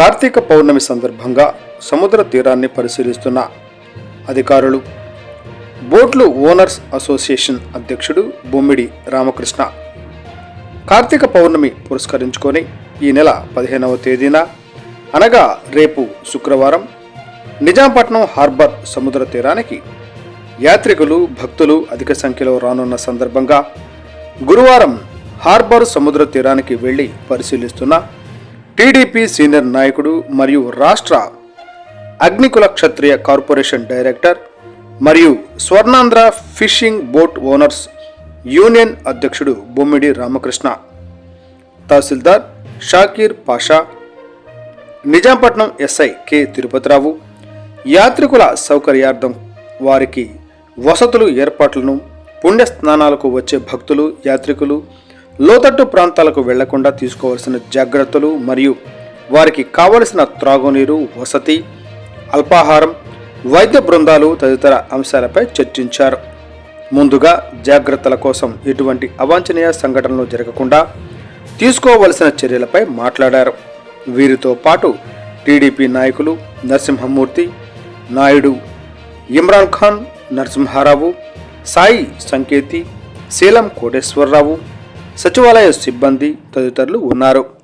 కార్తీక పౌర్ణమి సందర్భంగా సముద్ర తీరాన్ని పరిశీలిస్తున్న అధికారులు బోట్లు ఓనర్స్ అసోసియేషన్ అధ్యక్షుడు బొమ్మిడి రామకృష్ణ. కార్తీక పౌర్ణమి పురస్కరించుకొని ఈ నెల పదిహేనవ తేదీన అనగా రేపు శుక్రవారం నిజాంపట్నం హార్బర్ సముద్ర తీరానికి యాత్రికులు భక్తులు అధిక సంఖ్యలో రానున్న సందర్భంగా గురువారం హార్బర్ సముద్ర తీరానికి వెళ్ళి పరిశీలిస్తున్న టీడీపీ సీనియర్ నాయకుడు మరియు రాష్ట్ర అగ్నికుల క్షత్రియ కార్పొరేషన్ డైరెక్టర్ మరియు Swarnandhra fishing boat owners union అధ్యక్షుడు బొమ్మిడి రామకృష్ణ. తహసీల్దార్ షాకీర్ పాషా నిజాంపట్నం ఎస్ఐ కె తిరుపతిరావు యాత్రికుల సౌకర్యార్థం వారికి వసతులు ఏర్పాట్లను పుణ్య స్నానాలకు వచ్చే భక్తులు యాత్రికులు లోతట్టు ప్రాంతాలకు వెళ్ళకుండా తీసుకోవాల్సిన జాగ్రత్తలు మరియు వారికి కావలసిన త్రాగునీరు వసతి అల్పాహారం వైద్య బృందాలు తదితర అంశాలపై చర్చించారు. ముందుగా జాగ్రత్తల కోసం ఎటువంటి అవాంఛనీయ సంఘటనలు జరగకుండా తీసుకోవలసిన చర్యలపై మాట్లాడారు. వీరితో పాటు టీడీపీ నాయకులు నరసింహమూర్తి నాయుడు ఇమ్రాన్ ఖాన్ నరసింహారావు సాయి సంకేతి శీలం కోటేశ్వరరావు సచివాలయ సిబ్బంది తదితరులు ఉన్నారు.